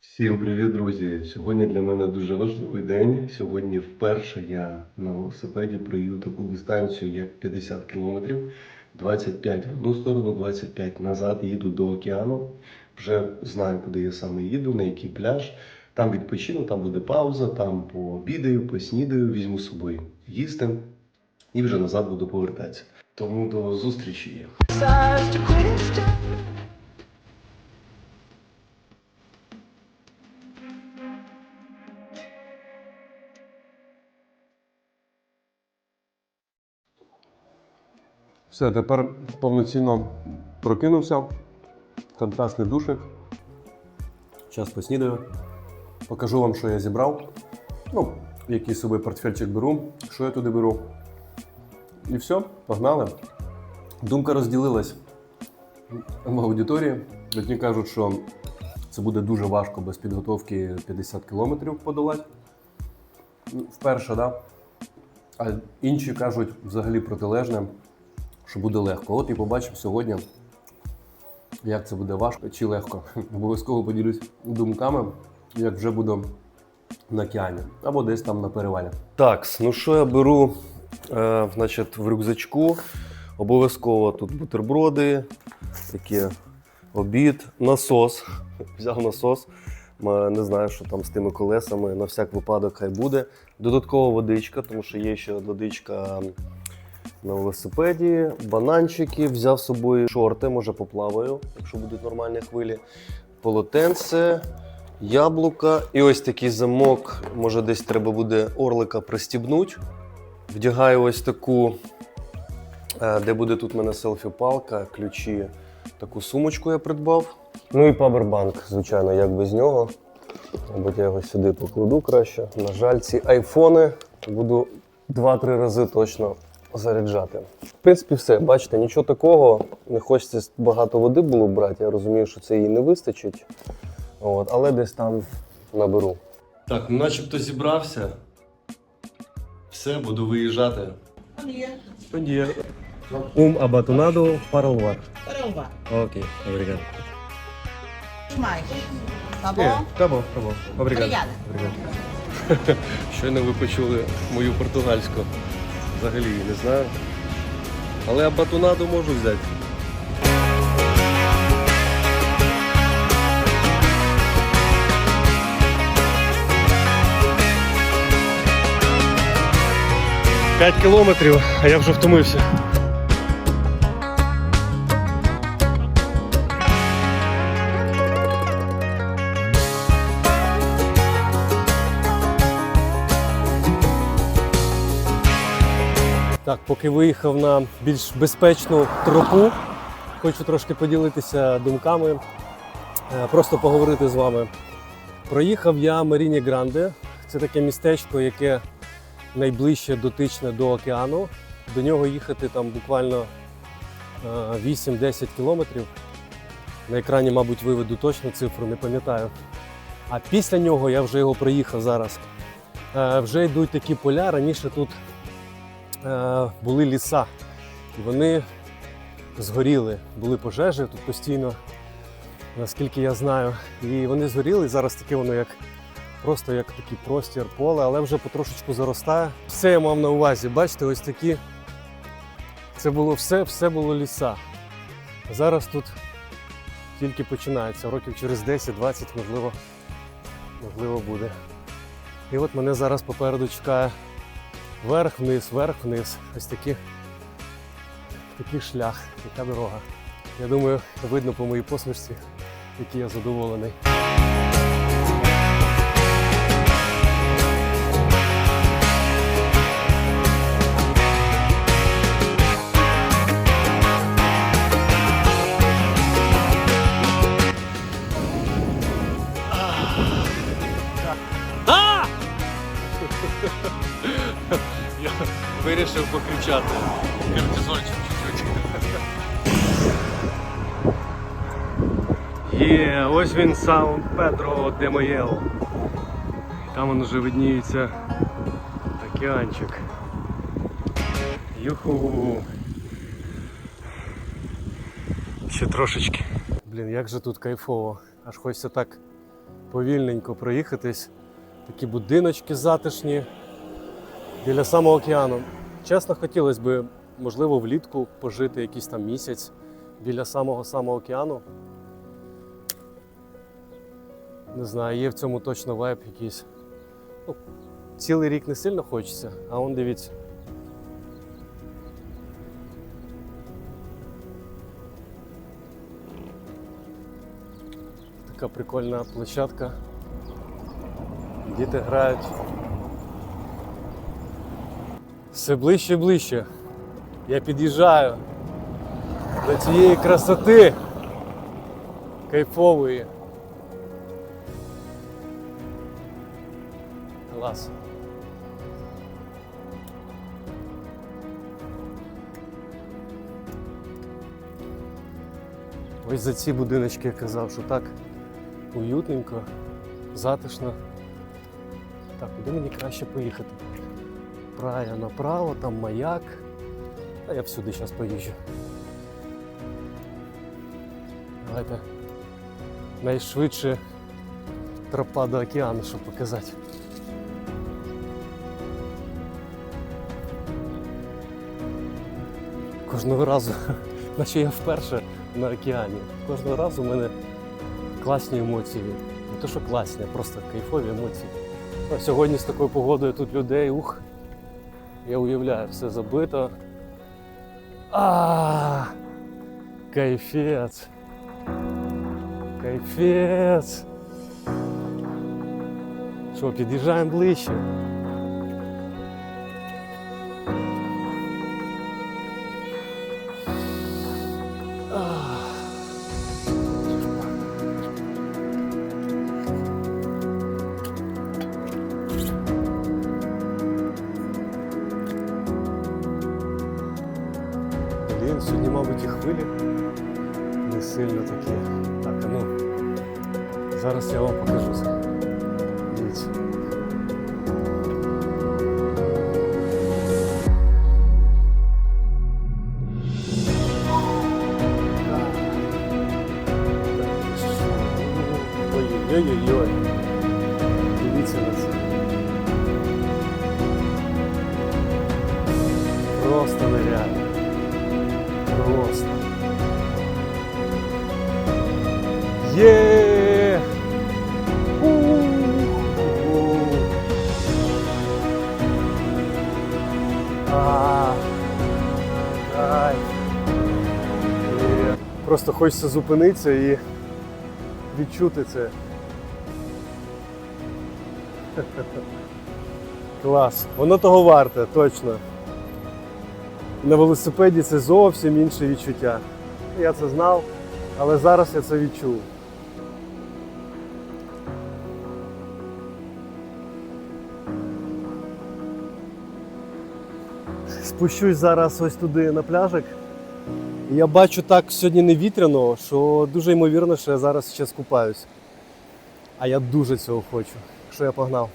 Всім привіт, друзі! Сьогодні для мене дуже важливий день. Сьогодні вперше я на велосипеді проїду таку дистанцію, як 50 кілометрів. 25 в одну сторону, 25 назад їду до океану. Вже знаю, куди я саме їду, на який пляж. Там відпочину, там буде пауза, там пообідаю, поснідаю, візьму з собою їсти і вже назад буду повертатися. Тому до зустрічі. Все, тепер повноцінно прокинувся. Контрастний душик. Зараз поснідаю. Покажу вам, що я зібрав. Ну, який з собою портфельчик беру, що я туди беру. І все, погнали. Думка розділилась в аудиторії. Одні кажуть, що це буде дуже важко без підготовки 50 кілометрів подолати. Ну, Вперше? Да? А інші кажуть взагалі протилежне, що буде легко. От і побачимо сьогодні, як це буде важко чи легко. Обов'язково поділюсь думками, як вже буду на океані або десь там на перевалі. Так, ну що я беру е, значить, в рюкзачку? Обов'язково тут бутерброди, такі обід, насос. Взяв насос. Не знаю, що там з тими колесами, на всяк випадок хай буде. Додаткова водичка, тому що є ще водичка на велосипеді, бананчики, взяв з собою шорти, може поплаваю, якщо будуть нормальні хвилі, полотенце, яблука і ось такий замок. Може, десь треба буде орлика пристібнути. Вдягаю ось таку, е, де буде тут в мене селфі-палка, ключі. Таку сумочку я придбав. Ну і павербанк, звичайно, як без нього. Мабуть, я його сюди покладу краще. На жаль, ці айфони буду 2-3 рази точно заряджати. В принципі, все. Бачите, нічого такого. Не хочеться багато води було брати. Я розумію, що це їй не вистачить. От, але десь там наберу. Так, ну начебто зібрався. Все, буду виїжджати. Bom Ум абатунаду ar. Caramba. Окей, obrigado. Табо? Табо, табо. Щойно ви почули мою португальську. Взагалі не знаю. Але абатунаду можу взяти. П'ять кілометрів, а я вже втомився. Так, поки виїхав на більш безпечну тропу, хочу трошки поділитися думками, е, просто поговорити з вами. Проїхав я Маріні Гранде. Це таке містечко, яке найближче дотичне до океану. До нього їхати там буквально е, 8-10 кілометрів. На екрані, мабуть, виведу точну цифру, не пам'ятаю. А після нього я вже його проїхав зараз. Е, Вже йдуть такі поля. Раніше тут е, були ліса, і вони згоріли. Були пожежі тут постійно, наскільки я знаю. І вони згоріли. Зараз таке воно як просто як такий простір поле, але вже потрошечку заростає. Все я мав на увазі. Бачите, ось такі. Це було все, все було ліса. Зараз тут тільки починається. Років через 10-20, можливо, можливо, буде. І от мене зараз попереду чекає вверх-вниз, вверх-вниз. Ось такі, такий шлях, така дорога. Я думаю, видно по моїй посмішці, який я задоволений. Є, ось він сам Петро де Моєл. Там він вже видніється океанчик. Юху. Ще трошечки. Блін, як же тут кайфово. Аж хочеться так повільненько проїхатись. Такі будиночки затишні біля самого океану. Чесно, хотілося б, можливо, влітку пожити якийсь там місяць біля самого самого океану. Не знаю, є в цьому точно вайб якийсь. Ну, цілий рік не сильно хочеться, а он дивіться. Така прикольна площадка. Діти грають. Все ближче і ближче. Я під'їжджаю до цієї красоти кайфової. Клас. Ось за ці будиночки я казав, що так уютненько, затишно. Так, куди мені краще поїхати? Прая направо, там маяк. А я всюди зараз поїжджу. Давайте найшвидше тропа до океану, щоб показати. Кожного разу, наче я вперше на океані. Кожного разу в мене класні емоції. Не то, що класні, а просто кайфові емоції. А сьогодні з такою погодою тут людей, ух. Я уявляю, все забито. А, кайфець. Кайфець. Що, під'їжджаємо ближче. Сьогодні, мабуть, і хвилі не сильно такі. Так, а ну. Зараз я вам покажу. Просто хочеться зупинитися і відчути це. Клас. Воно того варте, точно. На велосипеді це зовсім інше відчуття. Я це знав, але зараз я це відчув. Спущусь зараз ось туди на пляжик. Я бачу так сьогодні не вітряно, що дуже ймовірно, що я зараз ще скупаюсь. А я дуже цього хочу. Що я погнав.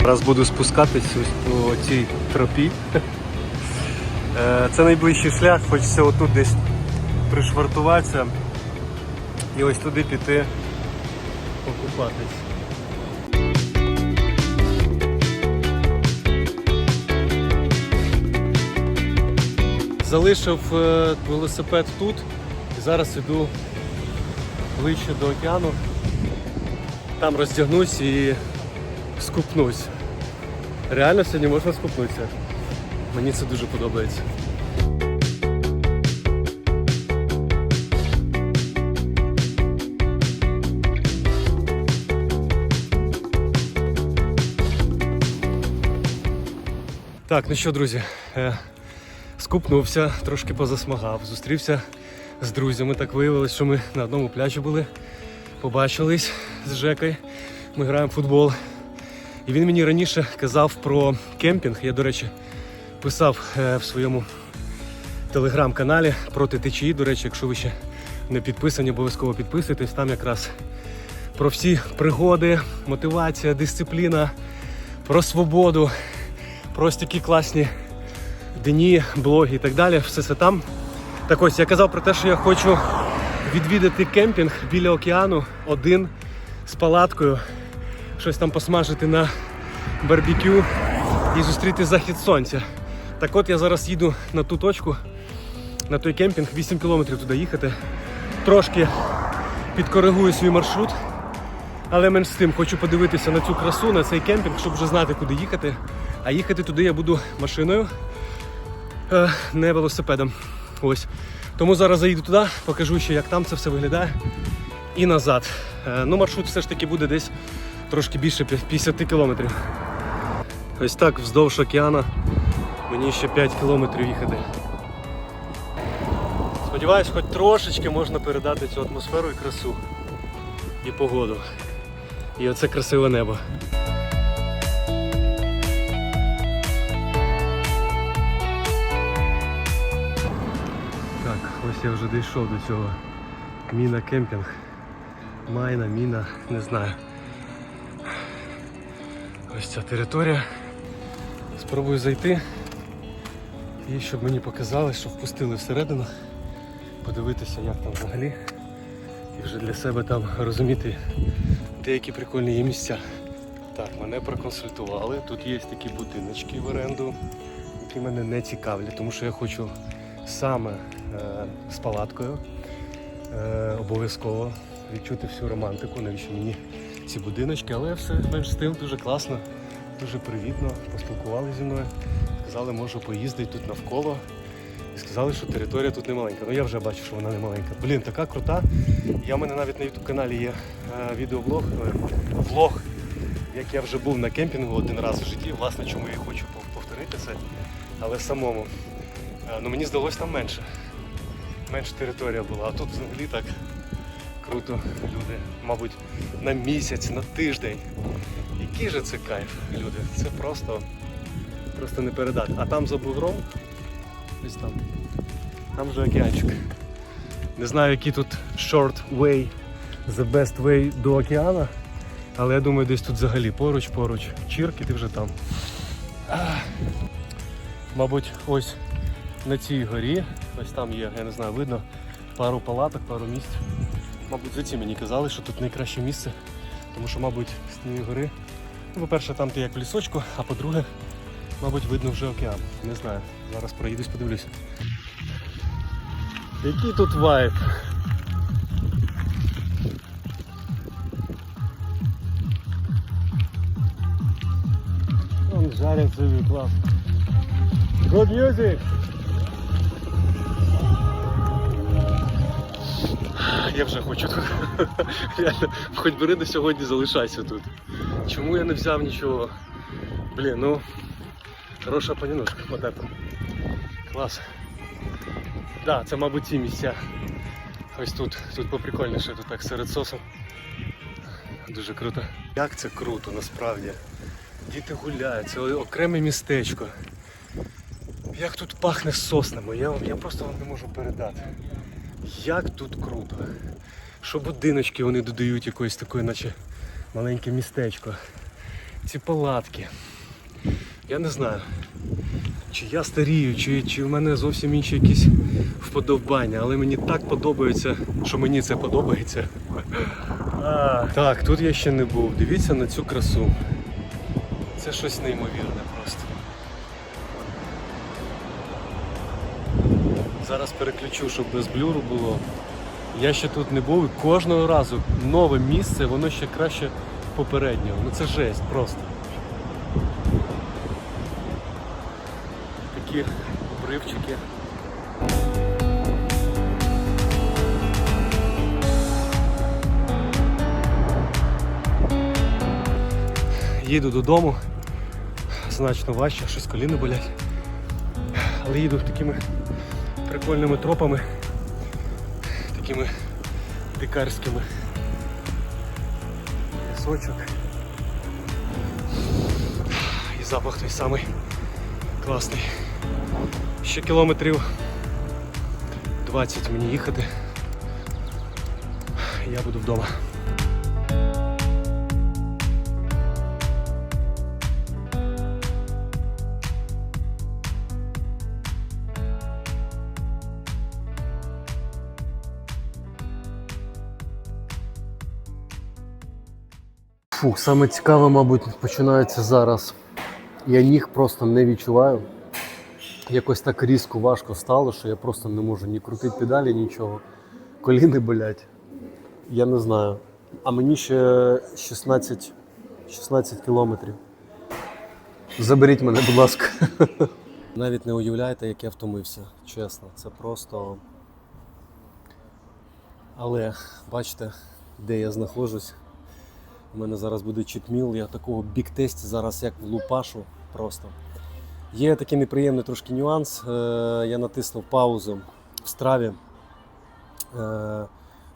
Зараз буду спускатись ось по цій тропі. Е, Це найближчий шлях, хочеться отут десь пришвартуватися і ось туди піти покупатись. Залишив е, велосипед тут і зараз іду ближче до океану. Там роздягнусь і скупнусь. Реально сьогодні можна скупнутися. Мені це дуже подобається. Так, ну що, друзі, е, скупнувся, трошки позасмагав, зустрівся з друзями. Так виявилось, що ми на одному пляжі були, побачились з Жекою. Ми граємо в футбол. І він мені раніше казав про кемпінг. Я, до речі, писав е, в своєму телеграм-каналі проти течії. До речі, якщо ви ще не підписані, обов'язково підписуйтесь. Там якраз про всі пригоди, мотивація, дисципліна, про свободу, про ось такі класні дні, блоги і так далі. Все це там. Так ось я казав про те, що я хочу відвідати кемпінг біля океану один з палаткою, щось там посмажити на барбекю і зустріти захід сонця. Так от я зараз їду на ту точку, на той кемпінг, 8 кілометрів туди їхати. Трошки підкоригую свій маршрут, але менш з тим хочу подивитися на цю красу, на цей кемпінг, щоб вже знати, куди їхати. А їхати туди я буду машиною, е, не велосипедом. Ось. Тому зараз заїду туди, покажу ще, як там це все виглядає. І назад. Е, Ну, маршрут все ж таки буде десь трошки більше 50 кілометрів. Ось так вздовж океана мені ще 5 кілометрів їхати. Сподіваюсь, хоч трошечки можна передати цю атмосферу і красу, і погоду. І оце красиве небо. Так, ось я вже дійшов до цього міна кемпінг. Майна, міна, не знаю. Ось ця територія. Спробую зайти і щоб мені показали, що впустили всередину, подивитися, як там взагалі. І вже для себе там розуміти деякі прикольні є місця. Так, мене проконсультували. Тут є такі будиночки в оренду, які мене не цікавлять, тому що я хочу саме е, з палаткою е, обов'язково відчути всю романтику, навіщо мені ці будиночки, але все менш з тим дуже класно, дуже привітно, поспілкувалися зі мною, сказали, можу поїздити тут навколо. І сказали, що територія тут не маленька. Ну я вже бачу, що вона не маленька. Блін, така крута. Я в мене навіть на YouTube каналі є е, е, влог, як я вже був на кемпінгу один раз в житті. Власне, чому я хочу пов- повторити це, але самому. Е, ну мені здалося там менше. Менша територія була, а тут взагалі так круто люди, мабуть, на місяць, на тиждень. Який же це кайф, люди. Це просто, просто не передати. А там за бугром, ось там, там вже океанчик. Не знаю, який тут short way, the best way до океана, але я думаю, десь тут взагалі поруч, поруч. Чірк і ти вже там. Ах. Мабуть, ось на цій горі, ось там є, я не знаю, видно пару палаток, пару місць. Мабуть, за ці мені казали, що тут найкраще місце, тому що, мабуть, з тієї гори. Ну, по-перше, там ти як в лісочку, а по-друге, мабуть, видно вже океан. Не знаю. Зараз проїдусь, подивлюся. Який тут вайб? Вон жарять собі клас. Good music! Я вже хочу тут. Реально, Хоч бери до сьогодні залишайся тут. Чому я не взяв нічого? Блін, ну хороша понінушка, вот это. Клас. Да, це, мабуть, ці місця. Ось тут, тут поприкольніше, тут так серед сосом. Дуже круто. Як це круто насправді. Діти гуляють, це окреме містечко. Як тут пахне соснами, я, я просто вам не можу передати. Як тут круто. Що будиночки вони додають якоїсь такої, наче маленьке містечко. Ці палатки. Я не знаю, чи я старію, чи, чи в мене зовсім інші якісь вподобання, але мені так подобається, що мені це подобається. А, так, тут я ще не був. Дивіться на цю красу. Це щось неймовірне просто. Зараз переключу, щоб без блюру було. Я ще тут не був і кожного разу нове місце, воно ще краще попереднього. Ну це жесть просто. Такі обривчики. Їду додому. Значно важче, щось коліна болять. Але їду такими прикольними тропами, такими дикарськими. Лісочок. І запах той самий класний. Ще кілометрів 20 мені їхати. Я буду вдома. Фух, саме цікаве, мабуть, починається зараз. Я ніг просто не відчуваю. Якось так різко важко стало, що я просто не можу ні крутити педалі, нічого. Коліни болять. Я не знаю. А мені ще 16, 16 кілометрів. Заберіть мене, будь ласка. Навіть не уявляєте, як я втомився. Чесно, це просто. Але бачите, де я знаходжусь. У мене зараз буде читміл, я такого бік-тесті зараз як в лупашу просто. Є такий неприємний трошки нюанс. Е, Я натиснув паузу в страві, е,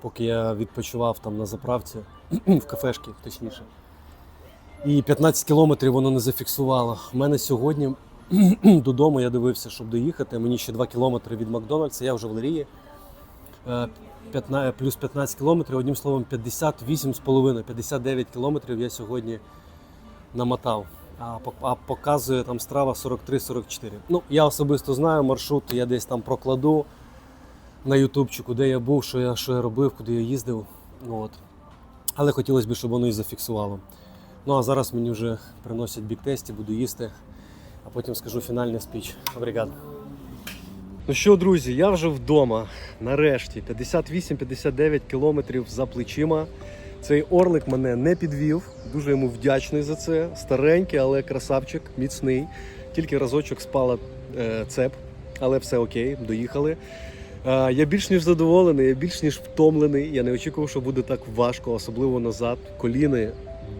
поки я відпочивав там на заправці, в кафешці, точніше. І 15 кілометрів воно не зафіксувало. У мене сьогодні додому я дивився, щоб доїхати. Мені ще 2 кілометри від Макдональдса, я вже в Ларії. Е, 15, плюс 15 кілометрів, одним словом, 58,5, 59 кілометрів я сьогодні намотав. А, показує там страва 43-44. Ну, я особисто знаю маршрут, я десь там прокладу на ютубчику, де я був, що я, що я робив, куди я їздив. Ну, От. Але хотілося б, щоб воно і зафіксувало. Ну а зараз мені вже приносять бік-тесті, буду їсти, а потім скажу фінальний спіч. Обрігад. Ну що, друзі, я вже вдома. Нарешті 58-59 кілометрів за плечима. Цей орлик мене не підвів. Дуже йому вдячний за це. Старенький, але красавчик, міцний. Тільки разочок спала е, цеп, але все окей, доїхали. Е, я більш ніж задоволений, я більш ніж втомлений. Я не очікував, що буде так важко, особливо назад. Коліни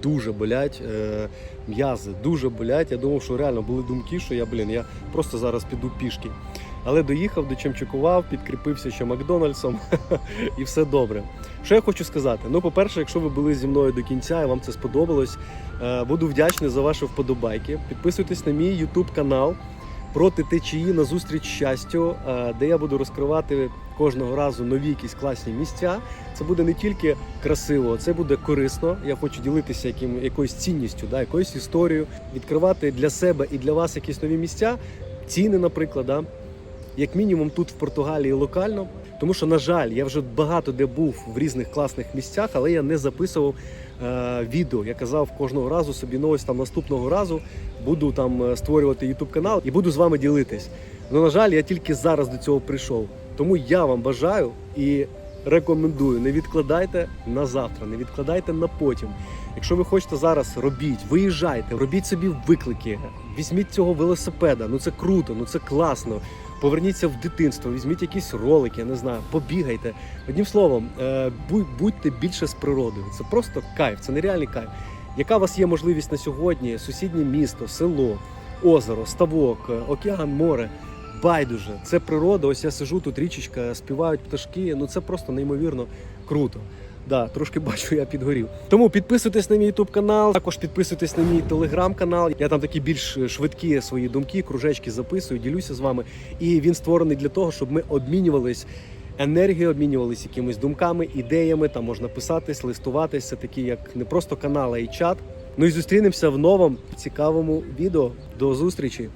дуже болять, е, м'язи дуже болять. Я думав, що реально були думки, що я, блін, я просто зараз піду пішки. Але доїхав, дочемчикував, підкріпився ще Макдональдсом і все добре. Що я хочу сказати? Ну, по-перше, якщо ви були зі мною до кінця і вам це сподобалось, е, буду вдячний за ваші вподобайки. Підписуйтесь на мій YouTube канал проти течії на зустріч щастю, е, де я буду розкривати кожного разу нові якісь класні місця. Це буде не тільки красиво, це буде корисно. Я хочу ділитися яким, якоюсь цінністю, да, якоюсь історією, відкривати для себе і для вас якісь нові місця, ціни, наприклад. Да як мінімум тут в Португалії локально. Тому що, на жаль, я вже багато де був в різних класних місцях, але я не записував е, відео. Я казав кожного разу собі, ну ось там наступного разу буду там е, створювати YouTube канал і буду з вами ділитись. Ну, на жаль, я тільки зараз до цього прийшов. Тому я вам бажаю і рекомендую: не відкладайте на завтра, не відкладайте на потім. Якщо ви хочете зараз робіть, виїжджайте, робіть собі виклики, візьміть цього велосипеда. Ну це круто, ну це класно. Поверніться в дитинство, візьміть якісь ролики, я не знаю, побігайте. Одним словом, е, будьте більше з природою. Це просто кайф, це нереальний кайф. Яка у вас є можливість на сьогодні? Сусіднє місто, село, озеро, ставок, е, океан, море. Байдуже, це природа. Ось я сижу тут, річечка, співають пташки. Ну це просто неймовірно круто. Да, трошки бачу, я підгорів. Тому підписуйтесь на мій YouTube канал, також підписуйтесь на мій телеграм-канал. Я там такі більш швидкі свої думки, кружечки записую, ділюся з вами. І він створений для того, щоб ми обмінювались енергією, обмінювались якимись думками, ідеями. Там можна писатись, листуватись. Це такі як не просто канал, а й чат. Ну і зустрінемося в новому цікавому відео. До зустрічі!